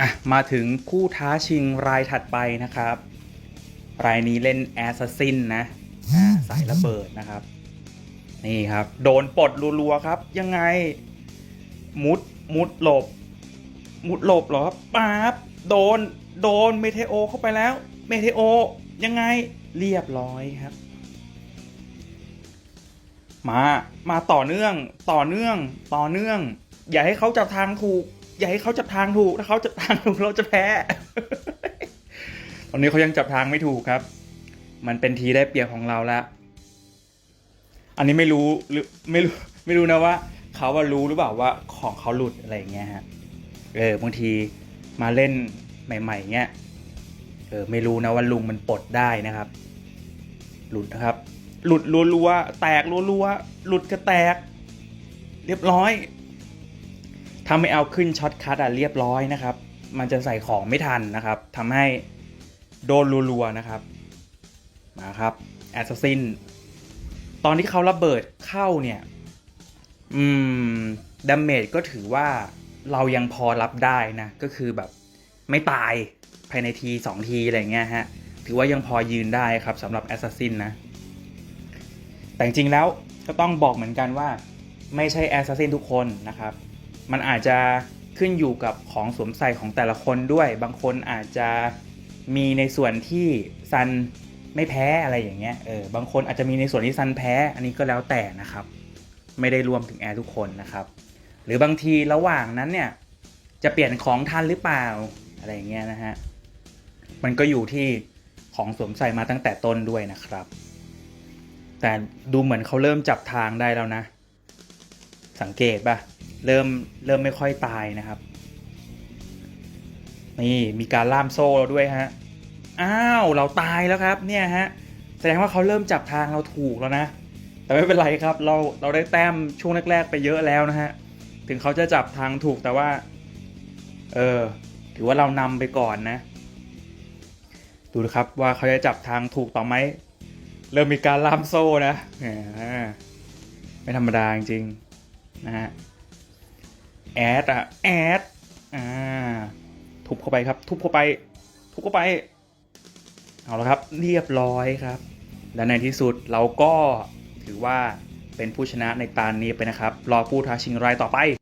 อะมาถึงผู้ท้าชิงรายถัดไปนะครับ รายนี้เล่นแอสซัสซินนะสายระเบิดนะครับ นี่ครับ โดนปลดรัวๆครับ ยังไง มุดมุดหลบ มุดหลบเหรอครับป๊าบโดน โดนเมเทโอเข้าไปแล้ว เมเทโอ ยังไงเรียบร้อยครับ มา มาต่อเนื่อง ต่อเนื่อง ต่อเนื่อง อย่าให้เขาจับทางถูก อย่าให้เขาจับทางถูกถ้าเขาจับทางถูกเราจะแพ้ ตอนนี้เขายังจับทางไม่ถูกครับ มันเป็นทีได้เปรียบของเราแล้วอันนี้ไม่รู้หรือไม่รู้ไม่รู้นะว่าเขาว่ารู้หรือเปล่าว่าของเขาหลุดอะไรอย่างเงี้ยฮะเออบางทีมาเล่นใหม่ ๆเงี้ยเออไม่รู้นะว่าลุงมันปลดได้นะครับ หลุดนะครับ หลุดรัวๆแตกรัวๆหลุดก็แตก เรียบร้อย ถ้าไม่เอาขึ้นช็อตคัทอะเรียบร้อยนะครับ มันจะใส่ของไม่ทันนะครับทำให้โดนรัวๆนะครับ มาครับแอสซัสซินตอนที่เขาระเบิดเข้าเนี่ย อืมดาเมจก็ถือว่าเรายังพอรับได้นะ ก็คือแบบไม่ตายภายในทีสองที อะไรเงี้ยฮะ ถือว่ายังพอยืนได้ครับสำหรับแอสซัสซินนะ แต่จริงแล้วก็ต้องบอกเหมือนกันว่า ไม่ใช่แอสซัสซินทุกคนนะครับ มันอาจจะขึ้นอยู่กับของสวมใส่ของแต่ละคนด้วย บางคนอาจจะมีในส่วนที่ซันไม่แพ้อะไรอย่างเงี้ย เออ บางคนอาจจะมีในส่วนที่ซันแพ้ อันนี้ก็แล้วแต่นะครับ ไม่ได้รวมถึงแอร์ทุกคนนะครับ หรือบางทีระหว่างนั้นเนี่ย จะเปลี่ยนของทันหรือเปล่า อะไรอย่างเงี้ยนะฮะ มันก็อยู่ที่ของสวมใส่มาตั้งแต่ต้นด้วยนะครับ แต่ดูเหมือนเขาเริ่มจับทางได้แล้วนะ สังเกตป่ะ เริ่มเริ่มไม่ค่อยตายนะครับ นี่มีการล่ามโซ่เราด้วยฮะ อ้าวเราตายแล้วครับเนี่ยฮะแสดงว่าเขาเริ่มจับทางเราถูกแล้วนะ แต่ไม่เป็นไรครับเราเราได้แต้มช่วงแรก ๆ ไปเยอะแล้วนะฮะถึงเขาจะจับทางถูกแต่ว่า เออถือว่าเรานำไปก่อนนะ ดูนะครับว่าเขาจะจับทางถูกต่อไหมเริ่มมีการล่ามโซ่นะไม่ธรรมดาจริงๆนะฮะ แอดอะแอดอ่าทุบเข้าไปครับ ทุบเข้าไป ทุบเข้าไป เอาละครับเรียบร้อยครับ และในที่สุดเราก็ถือว่าเป็นผู้ชนะในตานี้ไปนะครับ รอผู้ท้าชิงรายต่อไป